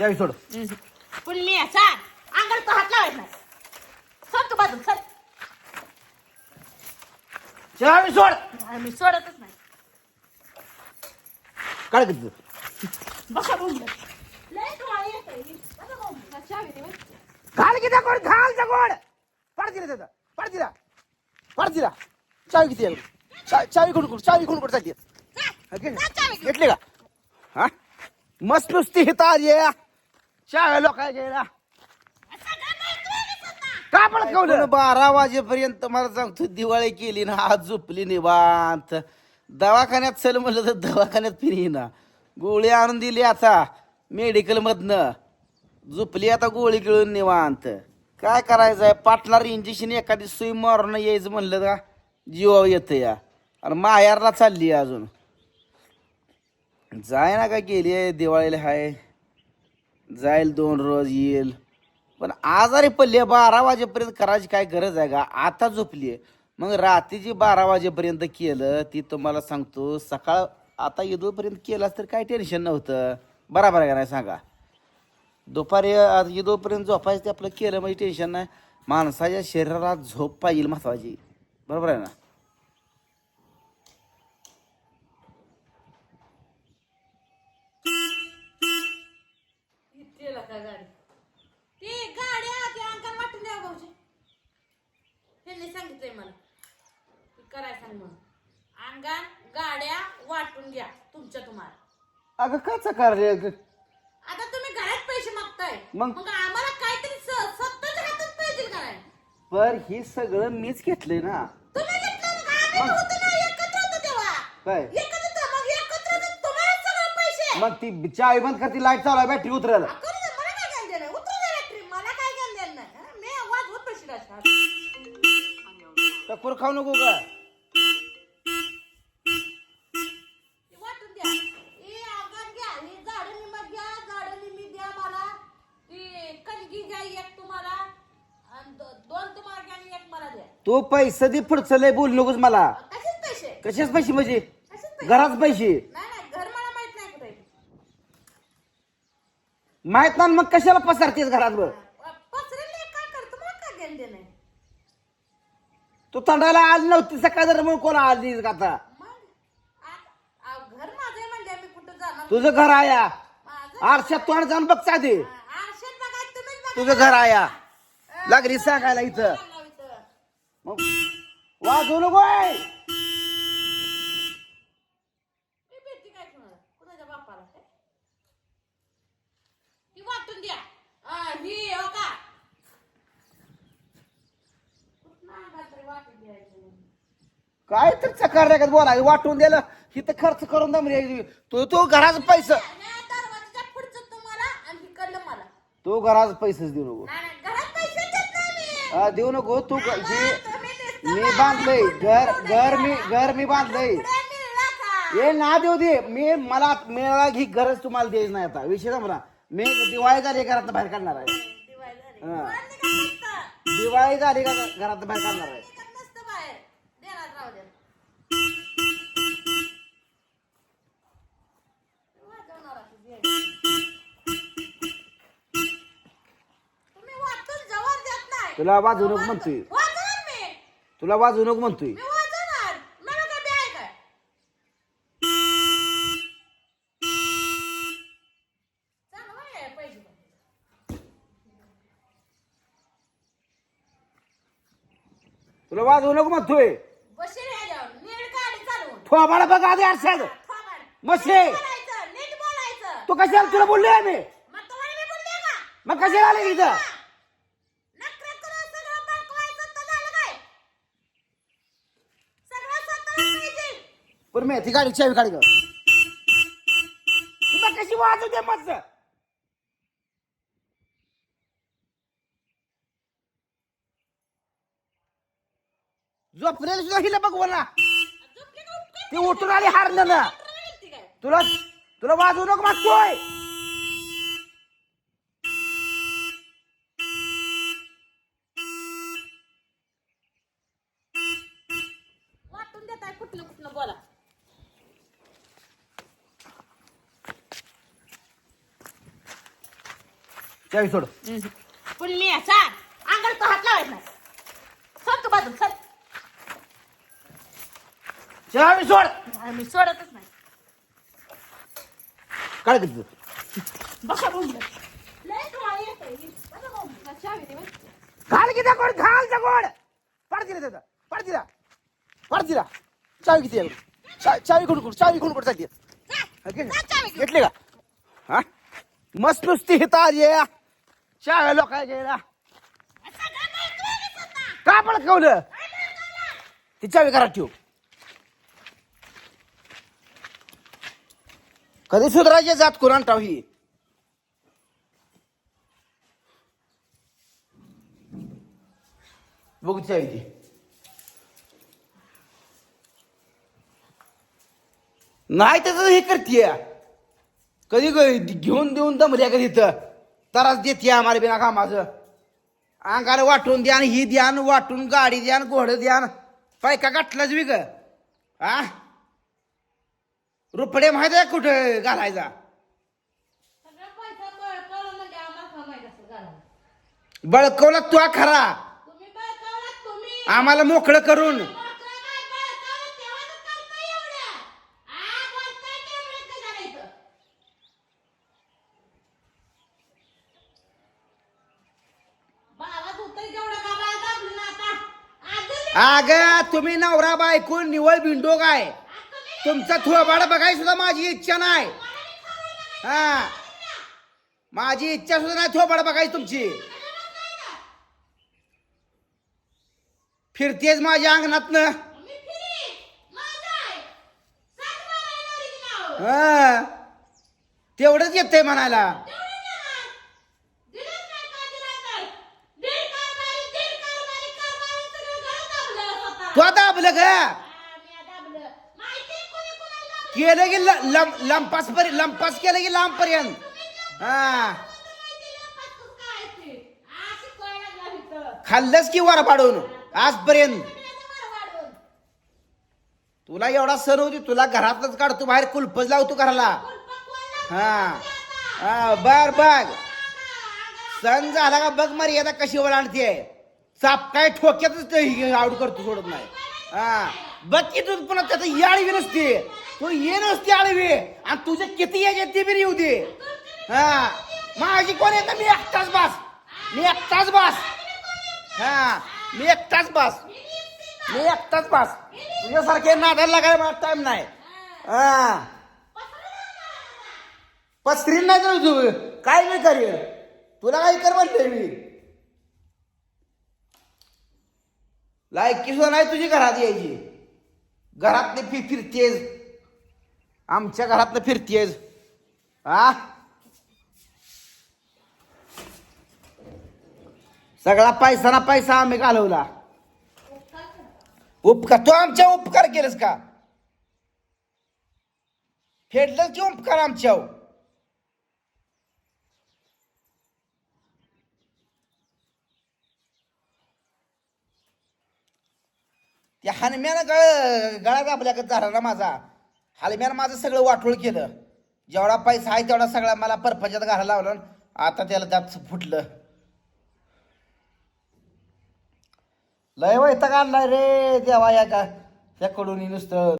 चावी सोड? पण मी असा अंगाला तो हात लावायचा नाही. सर तू बाजू सर चावी सोड. मी सोडतच नाही. काय किती बसा बोंबलं. लय येतोय. बोंबलं. बरं. घाल किती घाल कोण पड दिला त्याचा पड दिला पड दिला चावी किती आहे? चा- चावी कोण कोण चावी कोण कोण चालते. जा घेऊन. घेतली का? हा? मस्त नुसती हिता आली चाव्या लोक गेला. का पण कवलं बारा वाजेपर्यंत मला सांगतो दिवाळी केली ना आज झोपली निवांत. दवाखान्यात चल म्हणलं तर दवाखान्यात फिरी ना. गोळी आणून दिली आता मेडिकल मधनं. झोपली आता गोळी गिळून निवांत. काय करायचं आहे? पाटणार इंजेक्शन एखादी सुई मारून यायचं म्हणलं का? जीवा येतं या. आणि मायारला चालली आहे अजून. जाय ना काय गेली आहे दिवाळीला हाय? जाईल दोन रोज येईल. पण आजारी पडले बारा वाजेपर्यंत करायची काय गरज आहे का? आता झोपली मग रात्रीची बारा वाजेपर्यंत केलं ती तुम्हाला सांगतो सकाळ आता ईदोपर्यंत केलास तर काय टेन्शन नव्हतं. बराबर आहे का नाही सांगा? दुपारी आज ईदोपर्यंत झोपायचं ते आपलं केलं म्हणजे टेन्शन नाही. माणसाच्या शरीराला झोप पाहिजे महत्वाची. बरोबर आहे ना इतकेला का गाडी ती गाड्या ते अंगाला वाटून द्या भाऊजी त्यांनी सांगितलंय मला ती कराय सांग म्हणून अंगान गाड्या वाटून घ्या तुमच्या तुम्हाला. अगं काच कार्य आता तुम्ही घरात पैसे मागताय. मग? मग आम्हाला काहीतरी स- स्वतःच्या हातात पाहिजे का नाही? पर हे सगळं मीच घेतलंय ना. तुम्ही घेतलं मग आम्ही होतो ना एकत्र होतो तेव्हा. काय? एकत्र होतो, मग एकत्र होतो, तुम्हालाच सगळं पैसे. मग ती चावी बंद करती लाइट चालू बॅटरी उतरायला आ, करू दे, मला काय घ्यायला देणं? उतरू दे बॅटरी, मला काय घ्यायला देणं नाही. हा, मी आवाज होत पैसे राहतात. टक्कर खाऊ नको का ते वाटून द्या. हे आगान घ्या, हे झाडं निम्मं घ्या, झाडं निम्मी द्या मला. ती कणगी घ्या एक तुम्हाला, आणि दो- दोन तुम्हाला घ्या आणि एक मला द्या. तो पैसे दे पुढचं लय बोल नकोस मला. कशाचे पैसे? कशाच पैसे म्हणजे? कशाचे पैसे? घरात पैसे. नाही, नाही, घर मला माहीत नाही कुठे आहे. माहीत ना मग कशाला पसारतेस घरात बघ? आ, पसरले काय करतो, मला काय घ्यायला देणं आहे? तू तंडायला आली नव्हती सकाळ जर म्हणून कोण आली का आता? मग, आ- आ, घर माझं आहे म्हणजे मी कुठं जाणार तुझं घर आया. माझं आरशात तोंड जाऊन बघ साधे. आरशात बघा तुम्हीच बघा. तुझं घर आया. लागली सांगायला इथं. वाजवू नको आहे. मी भेटते काय कुणाला? कुणाच्या बापाला? काय? ती वाटून द्या. आ, ही हो का? कुठनं आणला तरी वाटून द्यायचं काय तर चकार नाही का बोला वाटून दिलं इथं खर्च करून दमली. तू तो घराचा पैसा. या दरवाजाच्या पुढचं तुम्हाला आणि इकडलं मला. तो घराचा पैसेच देऊ नको. नाही नाही घरात पैसे देत नाही मी. हा, देऊ नको. तू ग- जे मी बांधलंय घर घर. मी घर मी बांधलंय? हे ना देऊ दे मी मला मिळाला ही गरज तुम्हाला द्यायची नाही आता विषय मला मी दिवाळी झाली घरात बाहेर काढणार आहे दिवाळी झाली. हा. दिवाळी का घरात बाहेर काढणार आहे. तुला वाजवू नको म्हणतोय वाजवणार मी. तुला वाजवू नको म्हणतोय मी वाजवणार. मला काय बी आहे काय? चांगलं आहे पैसे पण. तुला वाजवू नको म्हणतोय बसेल ह्याच्यावर. नीट गाडी चालवून. थोबाडा बघ आधी आरशात थोबाड. मसे. नीट बोलायचं, नीट बोलायचं. तू कशाला तुला बोललोय आम्ही मग तुम्हाला मी बोलले का? मग कशाला आले इथं नखरे करून सगळं बळकवायचं तर झालं काय? सगळं स्वतःला पाहिजे. पण मी ती गाडी चावी काढ तुला कशी वाजवते मस्त. झोपलेली सुद्धा हिला बघ ना? ती उठून आली हारलं ना? तुला तुला वाजवू नको मागतोय वाटून देताय कुठलं कुठलं बोला चावी सोड. पण मी असा अंगाला तो हात लावायचा सर तू बाजू सर? चावी सोड. मी सोडतच नाही. काय करतो तुम्हाला येतंय. बसा बोंबलं. चावी. घाल किती कोण घाल कोण पड दिला त्याचा पड दिला पड दिला चावी किती कोण कोण चावी कोण चावी घेऊन. घेतली का? हा? मस्त नुसती हिता आली याला. सगळं मिळतोय की स्वतः. का पळकवलं ती चावी घरात ठेव. कधी सुधारायचे जात कोण टाव ही? बघू चावी ती. नाही त्याच हे करतीय. कधी घेऊन देऊन दमल्या कधी तर तरास देते आम्हाला बिना कामाचं. अंगाला वाटून द्या आणि ही द्या आणि वाटून गाडी द्या आणि घोडं द्या आणि पायका गाठलाच ग? आ? रुपडे माहिती आहे कुठं घालायचा? बळकावला म्हणजे. बळकवला तू खरा. आम्हाला मोकळं करून मोकळं नाही बळकावलं तेव्हा तर करताय एवढं. आ, बोलताय तेवढं का करायचं? बाबा धुतंय जेवढं गाभाळा दाबलं ना आता. अजून अग तुम्ही नवरा बायको निवळ बिंडो काय? तुमचा थोबाड बघाय सुद्धा माझी इच्छा नाही. हा. माझी इच्छा सुद्धा नाही थोबाड बघायची तुमची. फिरतेच माझ्या अंगणातनं. हा. तेवढंच येतंय म्हणायला तेवढं देणार. दिलंच नाही का दिलं तर. दीड कारभारी, दीड कारभारी, कारभारी सगळं घरात दाबलं स्वतः. तू दाबलं ग केलं की लंप- लंपास पर्यंत लंपास केलं की लांब पर्यंत. हा. खाल्लंच की वर पाडून? आजपर्यंत. तुला एवढा सण होती तुला घरातच काढतो बाहेर कुलपच लावतो घराला. हा. हा बर बघ सण झाला का बघ मर्यादा कशी ओलांडते चाप काय ठोक्यातच ते हे करतो सोडत नाही. हा. बघ की तू पुन्हा त्याचं ही आळवी नसते. तू ये नसते आळवी. आणि तुझे किती याचे ते बी येऊ दे. हा. माझी कोण येतं मी एकटाच बास. मी एकटाच बास. हा. मी एकटाच बास. मी एकटाच बास. तुझ्यासारखे नादायला लागायला मला टाइम नाही. हा. पसरीन नाही तर तू. काय नाही करेल तुला काय कर म्हणते मी? लायकी सुद्धा नाही तुझी घरात यायची? घरातले फि फिरतेस आमच्या घरातनं फिरतेस हा सगळा पैसा ना पैसा आम्ही घालवला. उपकार तू आमच्या उपकार केलेस का? फेडलं की उपकार आमच्या त्या हनम्यानं गळ गळा दाबल्या का झाला ना माझा. हलम्यानं माझं सगळं वाटोळ केलं. जेवढा पैसा आहे तेवढा सगळा मला परपंचात घाला लावला आता त्याला त्यात फुटलं. लय वैताग आणलाय रे देवा या का त्याकडून नुसतं.